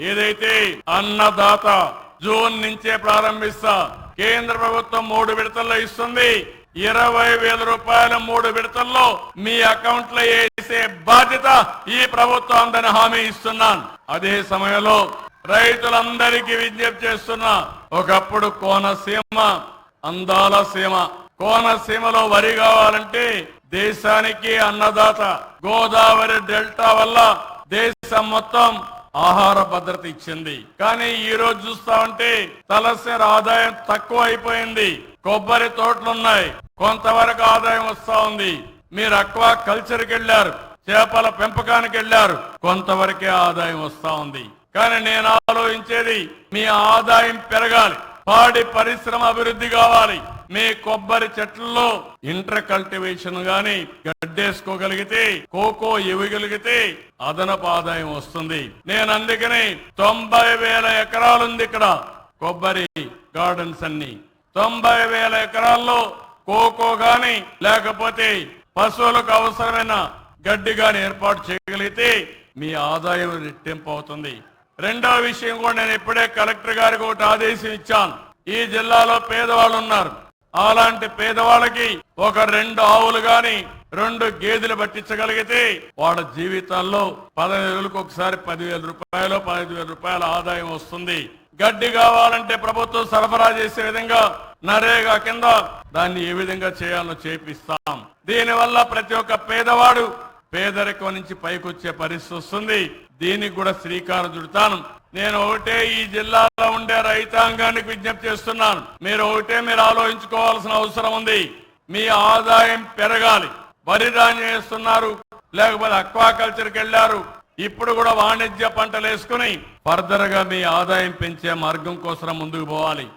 ఏదైతే అన్నదాత జూన్ నుంచే ప్రారంభిస్తా కేంద్ర ప్రభుత్వం మూడు విడతల్లో ఇస్తుంది. ఇరవై వేల రూపాయల మూడు విడతల్లో మీ అకౌంట్లో వేసే బాధ్యత ఈ ప్రభుత్వం హామీ ఇస్తున్నాను. అదే సమయంలో రైతులందరికీ విజ్ఞప్తి చేస్తున్నా ఒకప్పుడు కోనసీమ అందాల సీమ. కోనసీమలో వరి కావాలంటే దేశానికి అన్నదాత గోదావరి డెల్టా వల్ల దేశం మొత్తం ఆహార భద్రత ఇచ్చింది. కానీ ఈ రోజు చూస్తా ఉంటే తలసరి ఆదాయం తక్కువ అయిపోయింది. కొబ్బరి తోటలున్నాయి. కొంతవరకు ఆదాయం వస్తా ఉంది. మీరు అక్వా కల్చర్కి వెళ్ళారు. చేపల పెంపకానికి వెళ్ళారు. కొంతవరకే ఆదాయం వస్తా ఉంది. కానీ నేను ఆలోచించేది మీ ఆదాయం పెరగాలి. పాడి పరిశ్రమ అభివృద్ధి కావాలి. మీ కొబ్బరి చెట్లలో ఇంటర్ కల్టివేషన్ గాని గడ్డేసుకోగలిగితే కోకో ఇవ్వగలిగితే అదనపు ఆదాయం వస్తుంది. నేను అందుకని తొంభై వేల ఎకరాలుంది ఇక్కడ కొబ్బరి గార్డెన్స్ అన్ని. తొంభై వేల ఎకరాల్లో కోకో గాని లేకపోతే పశువులకు అవసరమైన గడ్డి గాని ఏర్పాటు చేయగలిగితే మీ ఆదాయం రెట్టింపు అవుతుంది. రెండో విషయం కూడా నేను ఇప్పుడే కలెక్టర్ గారికి ఒకటి ఆదేశం ఇచ్చాను. ఈ జిల్లాలో పేదవాళ్ళు ఉన్నారు. అలాంటి పేదవాళ్ళకి ఒక రెండు ఆవులు గాని రెండు గేదెలు పట్టించగలిగితే వాళ్ళ జీవితాల్లో పదహైదు వేలకు ఒకసారి పదివేల రూపాయలు పదహైదు వేల రూపాయల ఆదాయం వస్తుంది. గడ్డి కావాలంటే ప్రభుత్వం సరఫరా చేసే విధంగా నరేగా కింద దాన్ని ఏ విధంగా చేయాలో చేపిస్తాం. దీనివల్ల ప్రతి ఒక్క పేదవాడు పేదరికం నుంచి పైకొచ్చే పరిస్థితి వస్తుంది. దీనికి కూడా శ్రీకారం చుడతాను. నేను ఒకటే ఈ జిల్లాలో ఉండే రైతాంగానికి విజ్ఞప్తి చేస్తున్నాను. మీరు ఒకటే మీరు ఆలోచించుకోవాల్సిన అవసరం ఉంది. మీ ఆదాయం పెరగాలి. వరి ధాన్యం వేస్తున్నారు. లేకపోతే అక్వాకల్చర్కి వెళ్ళారు. ఇప్పుడు కూడా వాణిజ్య పంటలు వేసుకుని ఫర్దర్గా మీ ఆదాయం పెంచే మార్గం కోసం ముందుకు పోవాలి.